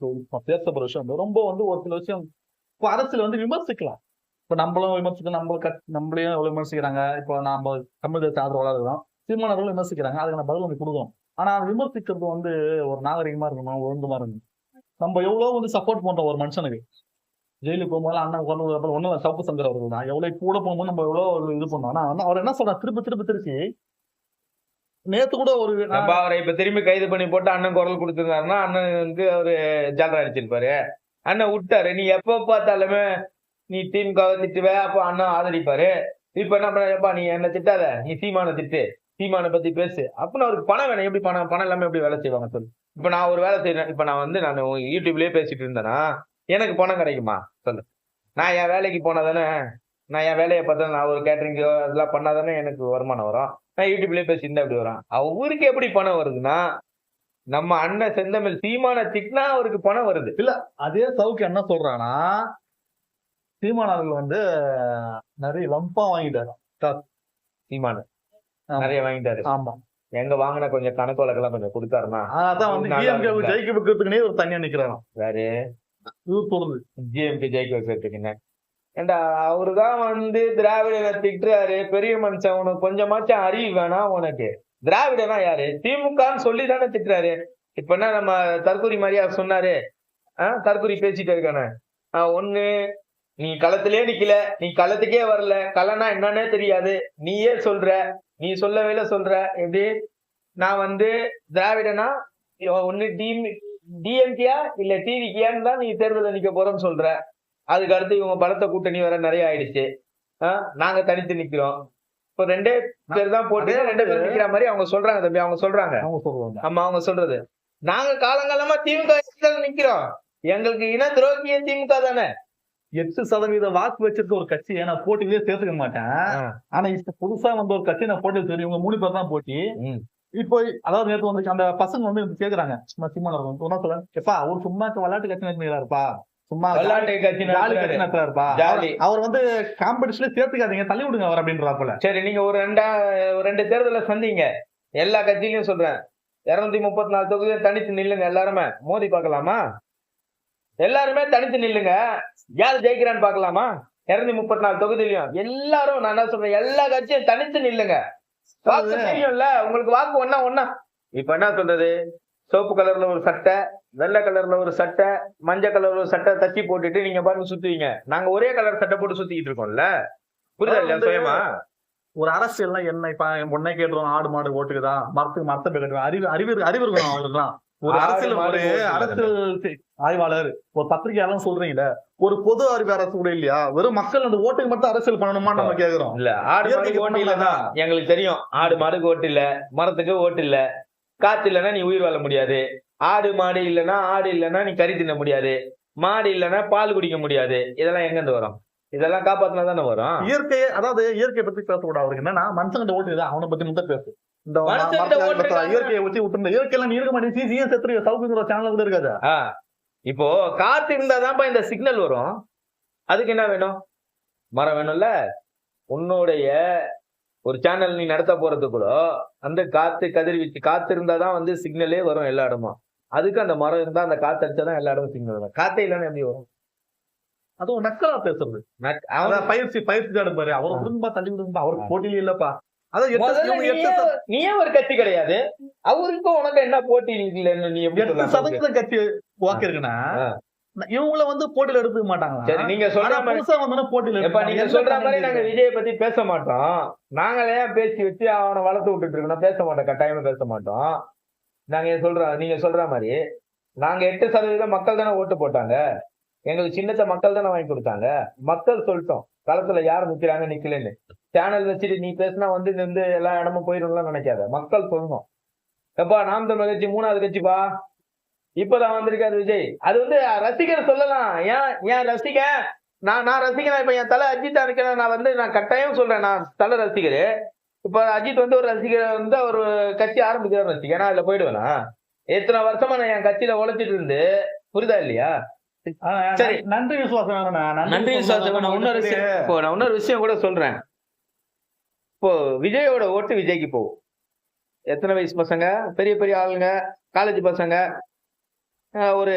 பேச பேசப்படுற விஷயம் ரொம்ப வந்து ஒரு சில விஷயம் இப்போ அரசியல் வந்து விமர்சிக்கலாம். இப்போ நம்மளும் விமர்சிக்கலாம் நம்மள கட் நம்மளையும் எவ்வளோ விமர்சிக்கிறாங்க? இப்போ நம்ம தமிழ் தேச ஆதரவாளர் இருக்கிறோம். சீமானவர்களும் விமர்சிக்கிறாங்க. அதுக்கு பதில் வந்து கொடுக்கணும். ஆனா அது விமர்சிக்கிறது வந்து ஒரு நாகரிகமா இருக்கணும் ஒழுங்குமா இருக்கணும். நம்ம எவ்வளவு வந்து சப்போர்ட் பண்றோம் ஒரு மனுஷனுக்கு. ஜெயிலுக்கு போகும்போது அண்ணன் கொண்டு அப்புறம் ஒன்றும் சப்பு சங்கர் அவர்கள் தான். எவ்வளோ கூட போகும்போது நம்ம எவ்வளவு இது பண்ணோம். ஆனா வந்து அவர் என்ன சொல்றாரு? திருப்பி திருப்பி திருப்பி நேத்து கூட ஒரு நம்ம அவரை இப்ப திரும்பி கைது பண்ணி போட்டு அண்ணன் குரல் கொடுத்திருந்தாருன்னா அண்ணன் வந்து அவரு ஜாலரா அடிச்சிருப்பாரு. அண்ணன் விட்டாரு. நீ எப்ப பார்த்தாலுமே நீ திமுக திட்டுவ அப்போ அண்ணன் ஆதரிப்பாரு. இப்ப என்ன பண்ணப்பா நீ என்ன திட்டாத? நீ சீமான திட்டு. சீமானை பத்தி பேசு. அப்படின்னு அவருக்கு பணம் வேணும். எப்படி பணம்? பணம் இல்லாம எப்படி வேலை செய்வாங்க சொல்லு. இப்ப நான் ஒரு வேலை செய்யறேன் இப்ப நான் வந்து நான் யூடியூப்லயே பேசிட்டு இருந்தேன்னா எனக்கு பணம் கிடைக்குமா? சொல்லு. நான் என் வேலைக்கு போனா தானே நான் என் வேலையை பார்த்தா நான் ஒரு கேட்டரிங் இதெல்லாம் பண்ணாதானே எனக்கு வருமானம் வரும். நான் யூடியூப்லயே பேசியிருந்தா எப்படி வரும். அவருக்கு எப்படி பணம் வருதுன்னா நம்ம அண்ணன் செந்தமிழ் சீமான திட்டினா அவருக்கு பணம் வருது. அதே சவுக்கு என்ன சொல்றாங்கன்னா சீமானவர்கள் வந்து நிறைய லம்பா வாங்கிட்டாரு. சீமான. நிறைய வாங்கிட்டாரு. ஆமா. எங்க வாங்கின கொஞ்சம் கணக்கு வழக்கெல்லாம் கொஞ்சம் கொடுத்தாருன்னா அதான் வந்து. ஜெயிக்க வைக்கிறதுக்குனே ஒரு தனியா நிக்கிறாராம். வேறு. இது சொல்லுது ஜிஎம்கே ஜெயிக்க வைக்கிறதுக்குன்னு ஏண்டா அவருதான் வந்து திராவிடனை திட்டுறாரு. பெரிய மனுஷன் உனக்கு கொஞ்சமாச்சும் அறிவு வேணாம் உனக்கு. திராவிடனா யாரு? திமுகன்னு சொல்லி தானே திட்டுறாரு. இப்ப என்ன நம்ம தற்கூரி மாதிரியா சொன்னாரு? ஆஹ் தற்கூரி பேசிட்டு இருக்கானே. ஆஹ் ஒண்ணு நீ களத்திலே நிக்கல. நீ களத்துக்கே வரல. களனா என்னன்னே தெரியாது. நீயே சொல்ற. நீ சொல்லவேல சொல்ற. எப்படி? நான் வந்து திராவிடனா? ஒன்னு டிஎம்கேயா இல்ல டிவிக்கியான்னு தான் நீ தேர்தல் நிக்க போறேன்னு சொல்ற. அதுக்கு அடுத்து இவங்க பலத்த கூட்டணி வேற நிறைய ஆயிடுச்சு. ஆஹ் நாங்க தனித்து நிக்கிறோம். இப்போ ரெண்டே பேர் தான் போட்டு ரெண்டு பேர் நிக்கிற மாதிரி அவங்க சொல்றாங்க தம்பி அவங்க சொல்றாங்க. ஆமா அவங்க சொல்றது. நாங்க காலங்காலமா திமுக நிக்கிறோம். எங்களுக்கு இன துரோகிய திமுக தானே. எட்டு சதவீத வாக்கு வச்சிருக்க ஒரு கட்சியை நான் போட்டியிலே சேர்த்துக்க மாட்டேன். ஆனா இப்ப புதுசா வந்த ஒரு கட்சி நான் போட்டி தெரியும் இவங்க மூணு பேர் தான் போட்டி. இப்போ அதாவது நேத்து வந்து அந்த பசங்க வந்து கேக்குறாங்க. சும்மா வந்து என்ன சொல்றேன் எப்பா அவர் சும்மா விளையாட்டு கட்சி நடத்துகிறாருப்பா சும்மா. அவர் வந்து காம்படிஷன்ல சேர்த்துக்காதீங்க தள்ளி விடுங்க அவர் அப்படின்றாப்புல. சரி நீங்க ஒரு ரெண்டா ஒரு ரெண்டு தேர்தல சந்திங்க. எல்லா கட்சியிலயும் சொல்றேன். இருநூத்தி முப்பத்தி நாலு தொகுதியும் தனித்து நில்லுங்க எல்லாருமே. மோதி பார்க்கலாமா? எல்லாருமே தனித்து நில்லுங்க. யார் ஜெயிக்கிறான்னு பார்க்கலாமா? இருநூத்தி முப்பத்தி நாலு தொகுதியிலையும். எல்லாரும் நான் என்ன சொல்றேன் எல்லா கட்சியும் தனித்து நில்லுங்க. வாக்கு தெரியும்ல. உங்களுக்கு வாக்கு ஒண்ணா ஒண்ணா. இப்ப என்ன சொல்றது? சிவப்பு கலர்ல ஒரு சட்டை வெள்ளை கலர்ல ஒரு சட்டை மஞ்சள் கலர்ல ஒரு சட்டை தச்சு போட்டுட்டு நீங்க பாருங்க சுத்துவீங்க. நாங்க ஒரே கலர் சட்டை போட்டு சுத்திக்கிட்டு இருக்கோம்ல. புரியுதா இல்லையா? சுயமா? ஒரு அரசியல்னா என்ன? இப்ப என் பொண்ணை கேட்டுருவோம் ஆடு மாடு ஓட்டுக்குதா? மரத்துக்கு மரத்தை போய் அறிவு அறிவு அறிவு இருக்கணும் அவங்களுக்குலாம் ஒரு அரசியல் ஒரு? அரசியல் ஆய்வாளர் ஒரு பத்திரிகையாளர் சொல்றீங்கல்ல ஒரு பொது அறிவு அரசு கூட இல்லையா? வெறும் மக்கள் அந்த ஓட்டுக்கு மட்டும் அரசியல் பண்ணணுமா நம்ம கேக்குறோம். இல்ல ஆடு மாடுக்கு ஓட்டு இல்லதான் எங்களுக்கு தெரியும் ஆடு மாடுக்கு ஓட்டு இல்ல மரத்துக்கு ஓட்டு இல்ல. காத்து இல்லைன்னா நீ உயிர் வாழ முடியாது. ஆடு மாடு இல்லைன்னா ஆடு இல்லைன்னா நீ கறி தின்ன முடியாது. மாடு இல்லைன்னா பால் குடிக்க முடியாது. இதெல்லாம் எங்க இருந்து வரும்? இதெல்லாம் காப்பாத்தினா தானே வரும்? இயற்கையை அதாவது இயற்கையை பத்தி பேசக்கூடாது. அவருக்கு என்னன்னா மனுஷங்கிட்ட ஓட்டு அவனை பத்தி மட்டும் பேசு. இந்த. இயற்கையை வச்சு விட்டு இயற்கையெல்லாம் நீ இருக்க மாட்டேன் சிசியும் செத்துரு சவுக்குங்கிற சேனல் கூட இருக்காது. இப்போ காத்து இருந்தாதான்ப்பா இந்த சிக்னல் வரும். அதுக்கு என்ன வேணும்? மரம் வேணும்ல? உன்னுடைய ஒரு சேனல் நீ நடத்த போறதுக்குள்ள அந்த காத்து கதிர்வீச்சு காத்து இருந்தாதான் வந்து சிக்னலே வரும் எல்லா இடமும். அதுக்கு அந்த மரம் இருந்தா அந்த காத்து அடிச்சாதான் எல்லா இடமும் சிக்னல் வரும். காத்தே இல்லைன்னா எப்படி வரும்? அதுவும் நக்கலா பேசுறது. அவன் பயிற்சி பயிற்சி பாரு. அவர் விடுங்கப்பா தள்ளி விடுங்கப்பா அவருக்கு போட்டியில இல்லப்பா. நீயே ஒரு கட்சி கிடையாது. அவருக்கும் உனக்கு என்ன போட்டி இல்லைன்னு நீ எப்படி சதவீதம் கட்சி வாக்கு இருக்குன்னா. இவங்கள வந்து போட்டியில எடுத்துக்க மாட்டாங்களா? சரி நீங்க சொல்ற மாதிரி புதுசா போட்டியில எடுத்துப்பாங்க. நீங்க சொல்ற மாதிரி நாங்க? விஜயை பத்தி பேச மாட்டோம். நாங்களே பேசி வச்சு அவனை வளர்த்து விட்டுட்டு இருக்கணும் பேச மாட்டோம் கட்டாயமா பேச மாட்டோம். நாங்க சொல்றோம் நீங்க சொல்ற மாதிரி நாங்க எட்டு சதவீதம் மக்கள் தானே ஓட்டு போட்டாங்க. எங்களுக்கு சின்னத்தை மக்கள் தானே வாங்கி கொடுத்தாங்க. மக்கள் சொல்லிட்டோம். களத்துல யார் நிக்கிறாங்க நிக்கலன்னு. சேனல் வச்சுட்டு நீ பேசினா வந்து நின்று எல்லா இடமும் போயிடும்லாம் நினைக்காத. மக்கள் சொல்லணும். எப்பா நாம் தமிழ் கட்சி மூணாவது கட்சிப்பா? இப்பதான் வந்திருக்காரு விஜய். அது வந்து ரசிகர் சொல்லலாம். ஏன் ஏன் ரசிகன் நான் நான் ரசிகனா இப்ப என் தலை அஜித்தா இருக்கேன்? நான் வந்து நான் கட்டாயம் சொல்றேன் நான் தலை ரசிகர். இப்ப அஜித் வந்து ஒரு ரசிகர் வந்து ஒரு கட்சி ஆரம்பிக்கிற ரசிகர் நான் அதுல போயிடுவேனா? எத்தனை வருஷமா நான் என் கட்சியில உழைச்சிட்டு இருந்து? புரியுதா இல்லையா? சரி. நன்றி விசுவாசம். நன்றி விசுவாசம் நான் இன்னொரு விஷயம் இப்போ நான் இன்னொரு விஷயம் கூட சொல்றேன். இப்போ விஜயோட ஓட்டு விஜய்க்கு போகும். எத்தனை வயசு பசங்க? பெரிய பெரிய ஆளுங்க. காலேஜ் பசங்க. ஒரு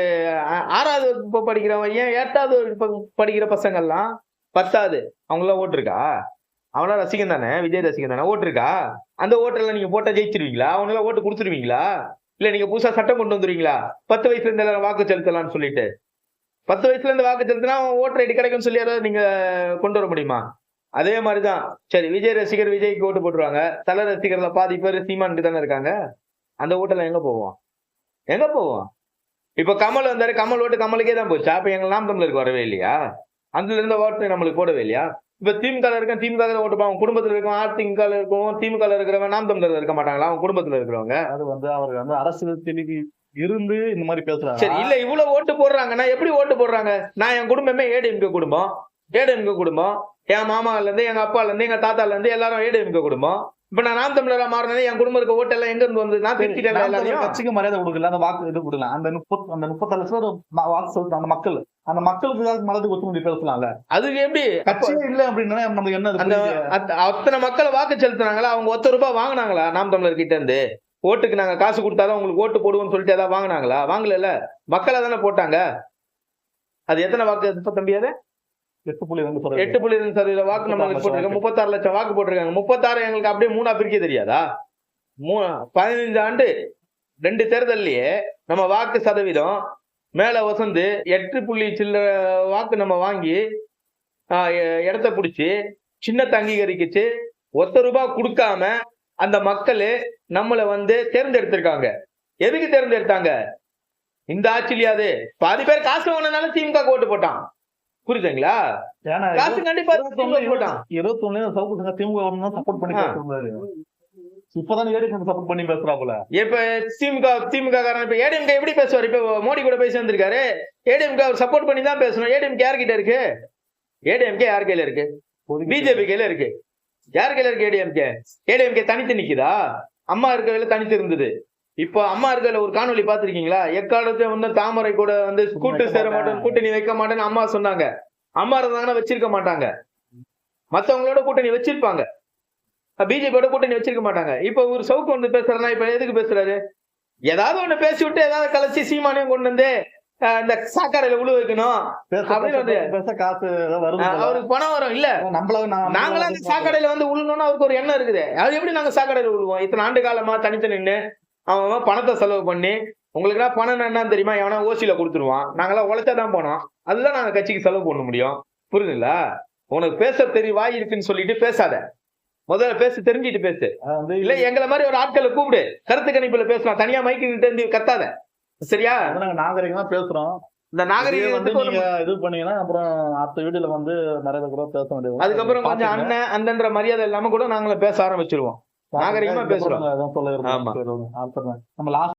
ஆறாவது வகுப்பு படிக்கிறவன் ஏன் எட்டாவது வகுப்பு படிக்கிற பசங்கள்லாம் பத்தாவது அவங்களாம் ஓட்டிருக்கா? அவனா ரசிகன் தானே? விஜய் ரசிகன் தானே? ஓட்டிருக்கா? அந்த ஓட்டெல்லாம் நீங்க போட்டா ஜெயிச்சிருவீங்களா? அவனெல்லாம் ஓட்டு கொடுத்துருவீங்களா? இல்ல நீங்க புதுசா சட்டம் கொண்டு வந்துருவீங்களா? பத்து வயசுல இருந்து எல்லாரும் வாக்கு செலுத்தலாம்னு சொல்லிட்டு. பத்து வயசுல இருந்து வாக்கு செலுத்தினா அவன் ஓட்டர் ஐடி கிடைக்கும்னு சொல்லி யாராவது நீங்க கொண்டு வர முடியுமா? அதே மாதிரிதான். சரி விஜய் ரசிகர் விஜய்க்கு ஓட்டு போட்டுருவாங்க. தலை ரசிகர்ல பாதி பேர் சீமானுக்கு தானே இருக்காங்க. அந்த ஓட்டெல்லாம் எங்க போவோம்? எங்க போவோம்? இப்ப கமல் வந்தாரு கமல் ஓட்டு கமலுக்கே தான் போச்சா. அப்ப எங்க நாம் தமிழருக்கு வரவே இல்லையா? அதுல இருந்த ஓட்டு நம்மளுக்கு போடவே இல்லையா? இப்ப திமுக இருக்கேன் திமுக ல ஓட்டு அவன் குடும்பத்துல இருக்கவன் அதிமுக ல இருக்கவன் திமுக ல இருக்கிறவன் நாம் தமிழர் இருக்க மாட்டாங்களா? அவன் குடும்பத்துல இருக்கிறவங்க. அது வந்து அவர் வந்து அரசியல் தெளிவு இருந்து இந்த மாதிரி பேசுறாங்க சரி இல்ல இவ்வளவு ஓட்டு போடுறாங்கன்னா எப்படி ஓட்டு போடுறாங்க? நான் என் குடும்பமே ஏடிஎம்கே குடும்பம். ஏடிஎம்கே குடும்பம். என் மாமால இருந்து எங்க அப்பால இருந்து எங்க தாத்தால இருந்து எல்லாரும் ஏடிஎம்கே குடும்பம். இப்ப நான் நாம் தமிழரா மாறினது என் குடும்பம் இருக்க ஓட்டு எல்லாம் எங்க இருந்து வந்து நான் திருச்சிட்டேன் கட்சிக்கு மரியாதை கொடுக்கல அந்த வாக்கு இது கொடுக்கல. அந்த முப்பத் அந்த முப்பத்தாறு லட்சம் வாக்கு செலுத்த அந்த மக்கள். அந்த மக்களுக்கு மனதுக்கு ஒத்து முடிவு பேசலாம்ல? அதுக்கு எப்படி? கட்சியே இல்ல அப்படின்னா நமக்கு என்ன அந்த அத்தனை மக்கள் வாக்கு செலுத்துனாங்களா? அவங்க ஒத்த ரூபாய் வாங்குனாங்களா? நாம் தமிழர் கிட்ட இருந்து? ஓட்டுக்கு நாங்க காசு கொடுத்தாதான் உங்களுக்கு ஓட்டு போடுவோம்னு சொல்லிட்டு ஏதாவது வாங்குனாங்களா? வாங்கல மக்களா தானே போட்டாங்க. அது எத்தனை வாக்கு? இப்ப தம்பி அது? எட்டு புள்ளி ரெண்டு சதவீதம். எட்டு புள்ளி ரெண்டு சதவீத வாக்கு நம்ம போட்டிருக்கோம். முப்பத்தாறு லட்சம் வாக்கு போட்டிருக்காங்க. முப்பத்தாறு எங்களுக்கு அப்படியே மூணா பிரிக்க தெரியாதா? மூ பதினைந்து ஆண்டு ரெண்டு தேர்தல்லையே நம்ம வாக்கு சதவீதம் மேல வசந்து எட்டு புள்ளி சில்லற வாக்கு நம்ம வாங்கி இடத்த பிடிச்சி சின்னத்தை அங்கீகரிக்கிச்சு ஒத்த ரூபாய் கொடுக்காம அந்த மக்கள் நம்மளை வந்து தேர்ந்தெடுத்திருக்காங்க. எதுக்கு தேர்ந்தெடுத்தாங்க? இந்த ஆட்சிலியாது பாதி பேர் காசு வாங்கினால திமுக ஓட்டு போட்டான். புரியுதுங்களா? போட்டான் இருபத்தி ஒண்ணு சவுக்கு திமுக சப்போர்ட் பண்ணி. பேசுறாரு. இப்பதான் ஏடி சப்போர்ட் பண்ணி பேசுறாப்புல இப்ப திமுக திமுக காரன் இப்ப ஏடிஎம்கே எப்படி பேசுவார்? இப்ப மோடி கூட பேசி வந்திருக்காரு ஏடிஎம்கே அவர் சப்போர்ட் பண்ணி தான் பேசணும். ஏடிஎம்கே யார்கிட்ட இருக்கு? ஏடிஎம்கே யார் கையில இருக்கு? பிஜேபி கையில இருக்கு. யார் கையில இருக்கு ஏடிஎம்கே? ஏடிஎம்கே தனித்து நிக்குதா? அம்மா இருக்கையில தனித்து இருந்தது. இப்போ அம்மா இருக்கையில ஒரு காணொளி பாத்திருக்கீங்களா எக்காலத்தை வந்து தாமரை கூட வந்து கூட்டு சேர மாட்டேன் கூட்டணி வைக்க மாட்டேன்னு அம்மா சொன்னாங்க. அம்மா இருந்தாங்கன்னா வச்சிருக்க மாட்டாங்க. மத்தவங்களோட கூட்டணி வச்சிருப்பாங்க. பிஜேபியோட கூட்டணி வச்சிருக்க மாட்டாங்க. இப்ப ஒரு சவுக்கு வந்து பேசுறேன்னா இப்ப எதுக்கு பேசுறாரு? ஏதாவது ஒண்ணு பேசி விட்டு ஏதாவது கலைச்சு சீமானையும் கொண்டு வந்து இந்த சாக்கடையில உழு வைக்கணும் அப்படின்னு காசு. அவருக்கு பணம் வரும். இல்ல. நம்மள நாங்களாம் அந்த சாக்கடையில வந்து உழுணும்னு அவருக்கு ஒரு எண்ணம் இருக்குது. அது எப்படி நாங்க சாக்கடையில விழுவோம் இத்தனை ஆண்டு காலமா தனித்து நின்று அவன் பணத்தை செலவு பண்ணி உங்களுக்கு பணம் என்னன்னு தெரியுமா? எவனா ஓசியில கொடுத்துருவான். நாங்களாம் உழைச்சாதான் போனோம் அதுதான் நாங்க கட்சிக்கு செலவு பண்ண முடியும். புரியுதுங்களா உனக்கு பேச தெரிய வாய் இருக்குன்னு சொல்லிட்டு பேசாத. முதல்ல பேச தெரிஞ்சிட்டு பேசு. இல்ல எங்களை மாதிரி ஒரு ஆட்களை கூப்பிடு. கருத்து கணிப்புல பேசலாம். தனியா மைக்கு இருந்து கத்தாத. சரியா? நாங்க நாகரிகமா பேசுறோம். இந்த இதே வந்து நாகரிகம் நீங்க இது பண்ணீங்கன்னா அப்புறம் அடுத்த வீடுல வந்து நிறைய கூட பேச வேண்டியது அதுக்கப்புறம் கொஞ்சம் அண்ணன் அந்தன்ற மரியாதை இல்லாம கூட நாங்கள பேச ஆரம்பிச்சிருவோம். நாகரிகமா பேசுறோம். நம்ம லாஸ்ட்